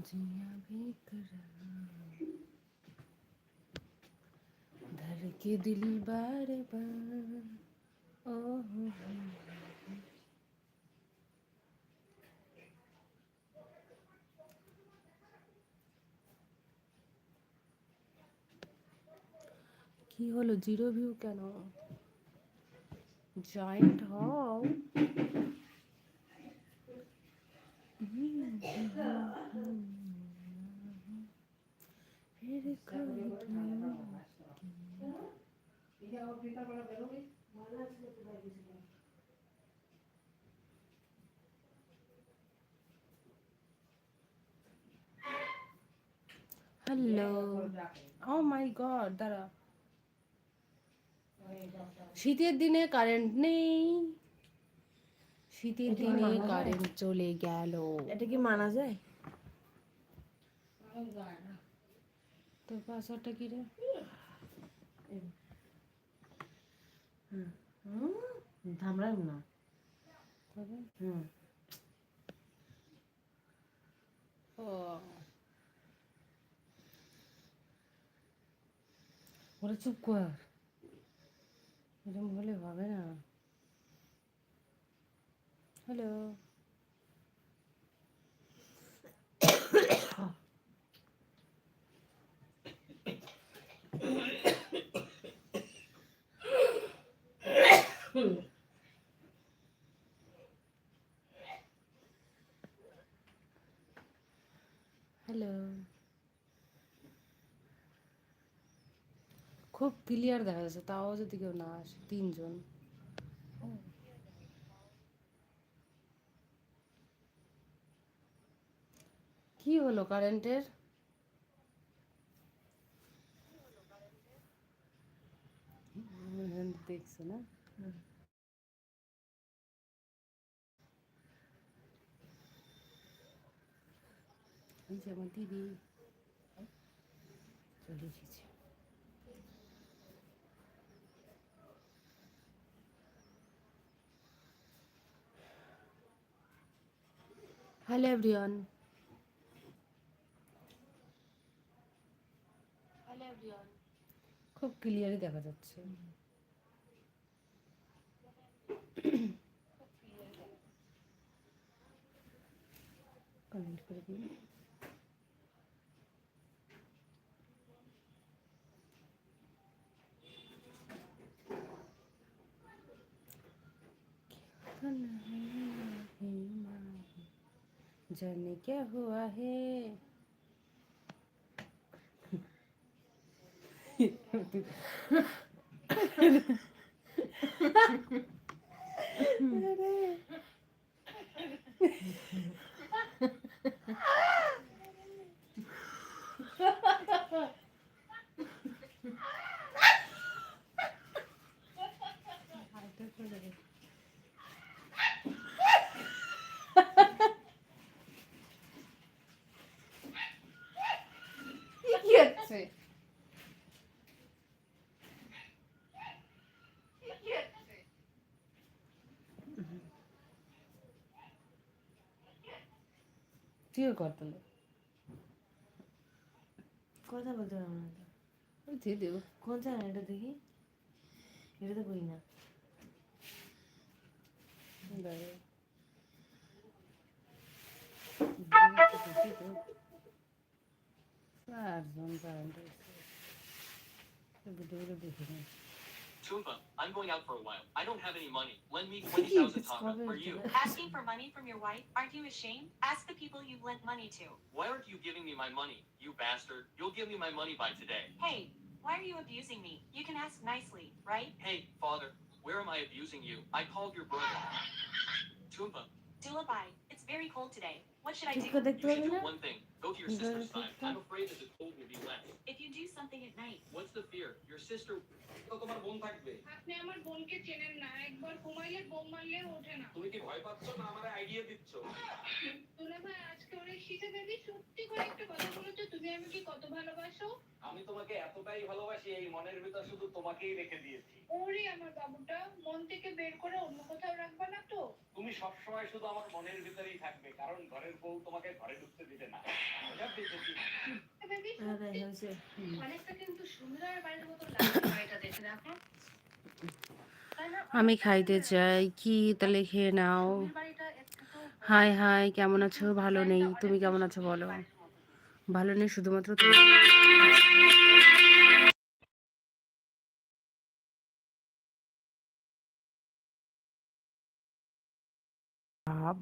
जिया भी करार धर के दिल बार बार ओ हो हो। কি হলো জিরো ভিউ কেন জয়েন্ট হও फिर कभी হ্যালো ও মাই গড দাঁড়া। শীতের দিনে কারেন্ট নেই। শীতের দিনে কারেন্ট চলে গেল। এটা কি মানা যায়? তোর পাসওয়ার্ডটা কি রে? ধামরাই না। তবে? হুম। ও। ওরা চুপ কর। এরকম হলে হবে না। হ্যালো। হ্যালো। খুব ক্লিয়ার দেখা যাচ্ছে তাও যদি কেউ না আসে তিনজন। কি হলো কারেন্টের? দেখছ না? এই যে আমার দিদি। চলে এসেছে। হ্যালো এভরিওয়ান হ্যালো এভরিওয়ান খুব ক্লিয়ারই দেখা যাচ্ছে কমেন্ট করে দিন जाने क्या हुआ है কি হচ্ছে তুইও কর তাহলে। কথা বলতে পারব না দিয়ে দেবো। কোন চ্যানেল এটা দেখি? এটা তো করি না। চারজন কারেন্ট ভিডিওগুলো দেখে নিই Toomba, I'm going out for a while. I don't have any money. Lend me 20,000 Tonga for you. Asking for money from your wife? Aren't you ashamed? Ask the people you've lent money to. Why aren't you giving me my money, you bastard? You'll give me my money by today. Hey, why are you abusing me? You can ask nicely, right? Hey, father, where am I abusing you? I called your brother. Toomba, Dulabai, it's very cold today. What should I do? দেখতে you should do না one thing. Go to your sister's side. I'm afraid that the cold will be less. If you do something at night, What's the fear? Your sister. তো তোমার বোন থাকবে আপনি আমার বোনকে চেনেন না একবার ঘুমাইলে বোম মারলে ওঠে না তুমি কি ভয় পাচ্ছ না আমার আইডিয়া দিচ্ছ দুলা ভাই আজকে উনি রেক্সিতা বেবি সত্যি করে একটা কথা বলো তো তুমি আমাকে কত ভালোবাসো আমি তোমাকে এতটাই ভালোবাসি এই মনের ভিতর শুধু তোমাকেই রেখে দিয়েছি ওরে আমার বাবুটা মন থেকে বের করে অন্য কোথাও রাখবা না তো তুমি সবসময় শুধু আমার মনের ভিতরেই থাকবে কারণ ঘরের বউ তোমাকে ঘরে ঢুকতে দিতে না। অনেকটা কিন্তু সুন্দর বাড়ির মতো লাগছে দেখে দেখো। আমি খাইতে চাই। কি? তাহলে খেয়ে নাও। হাই হাই কেমন আছো? ভালো নেই। তুমি কেমন আছো বলো? ভালো নেই শুধুমাত্র তুমি। ভাব।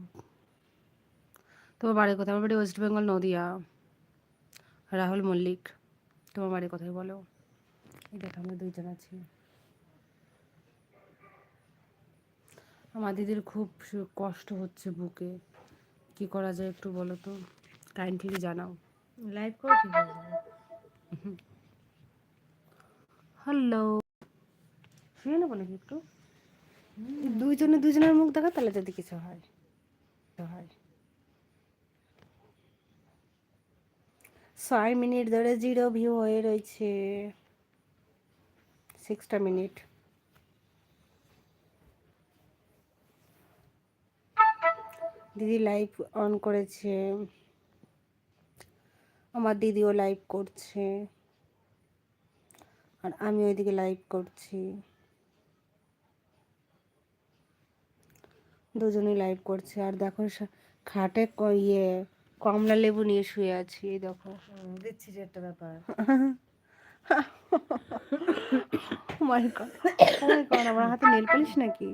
তোমার বাড়ি কোথায় আমার বাড়ি ওয়েস্ট বেঙ্গল নদিয়া। রাহুল মল্লিক তোমার বাড়ি কোথায় বলো। এই দেখো আমরা দুইজন আছি। আমার দিদির খুব কষ্ট হচ্ছে বুকে। কি করা যায় একটু বলো তো? কাইন্ডলি জানাও। লাইভ করে ঠিক হয়ে যাবে। হ্যালো শুয়ে নেব নাকি একটু? দুইজনে দুজনের মুখ দেখা তাহলে যদি কিছু হয় কিছু হয়। ছয় মিনিট ধরে জিরো ভিউ হয়ে রয়েছে। সিক্সটা মিনিট। দিদি লাইভ অন করেছে। আমার দিদিও লাইভ করছে। আর আমি ওইদিকে লাইভ করছি। দুজনেই লাইভ করছে। আর দেখো খাটে ইয়ে কমলা লেবু নিয়ে শুয়ে আছি এই দেখো। দেখছি যে একটা ব্যাপার। মাই গড ও মাই গড আমার হাতে নেল পালিশ নাকি?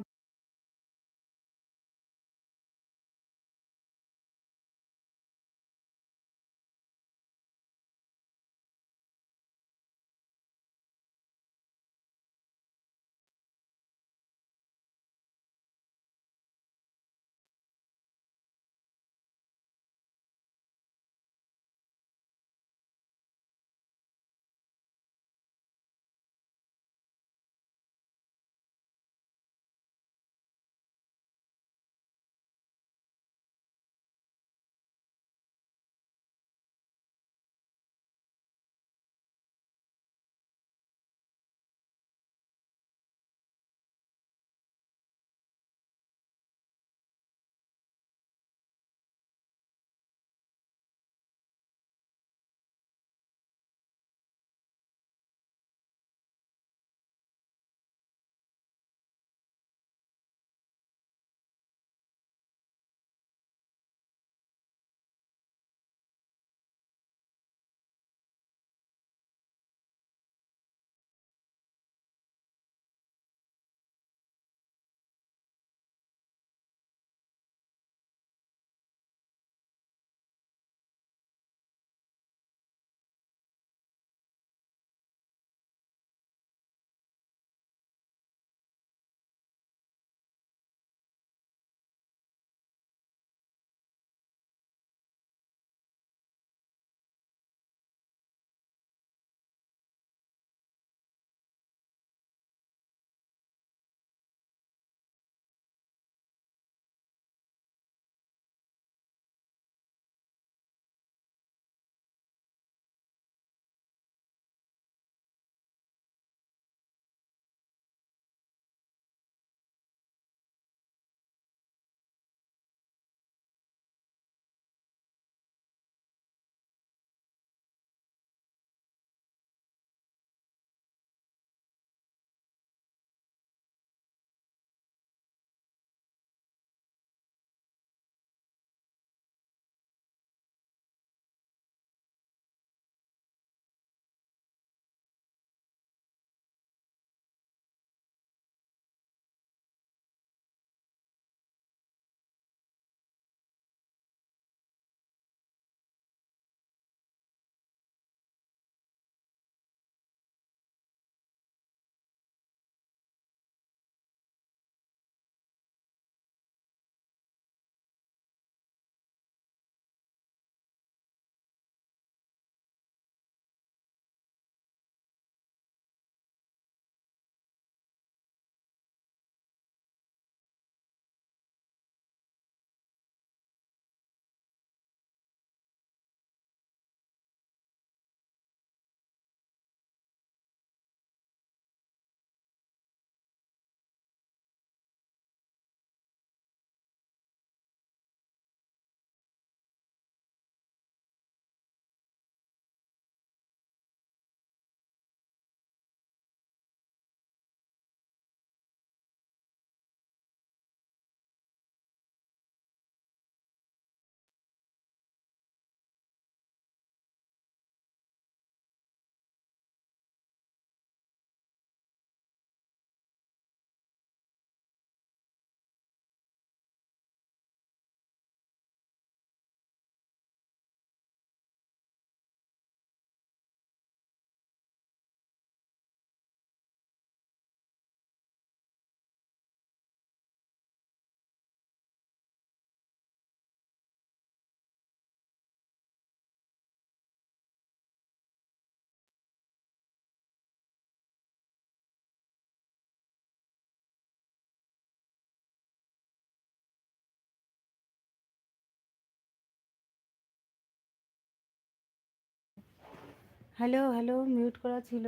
হ্যালো হ্যালো মিউট করা ছিল।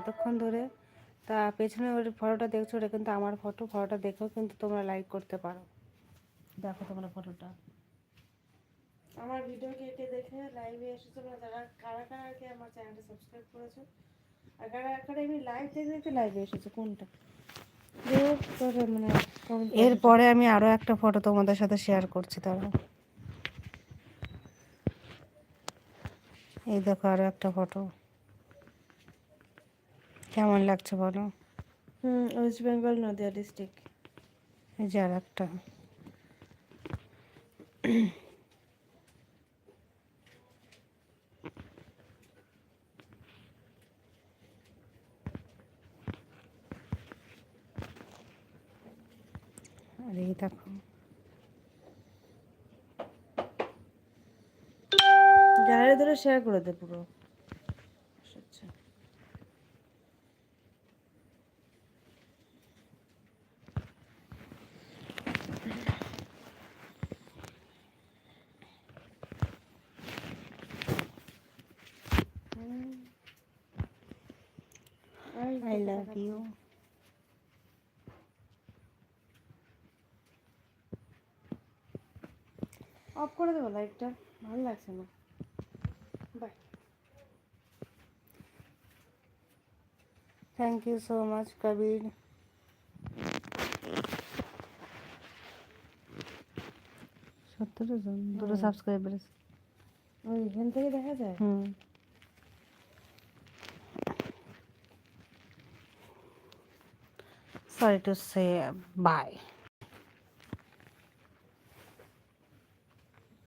এতক্ষণ ধরে। তা পেছনে ওর ফটোটা দেখছ ওটা কিন্তু আমার ফটো ফটোটা দেখেও কিন্তু তোমরা লাইক করতে পারো। দেখো তোমরা ফটোটা আমার ভিডিও কে কে দেখে লাইভে এসেছ বা যারা কারা কারা কি আমার চ্যানেলটা সাবস্ক্রাইব করেছ আর কারা কারা এমনি লাইভ দেখে লাইভে এসেছ কোনটা? মানে এরপরে আমি আরও একটা ফটো তোমাদের সাথে শেয়ার করছি তারা এই দেখো আরও একটা ফটো কেমন লাগছে বলো? হুম ওয়েস্ট বেঙ্গল নদিয়া ডিস্ট্রিক্ট এই যে আর একটা। আর এই দেখো। গ্যালারি ধরে শেয়ার করে দে পুরো। আচ্ছা। আই লাভ ইউ অফ করে দেবো লাইটটা ভালো লাগছে না। Thank you so much Kabir সত্তর জন দুটো সাবস্ক্রাইবার ওই এখান থেকে দেখা যায়? হুম। Sorry to say bye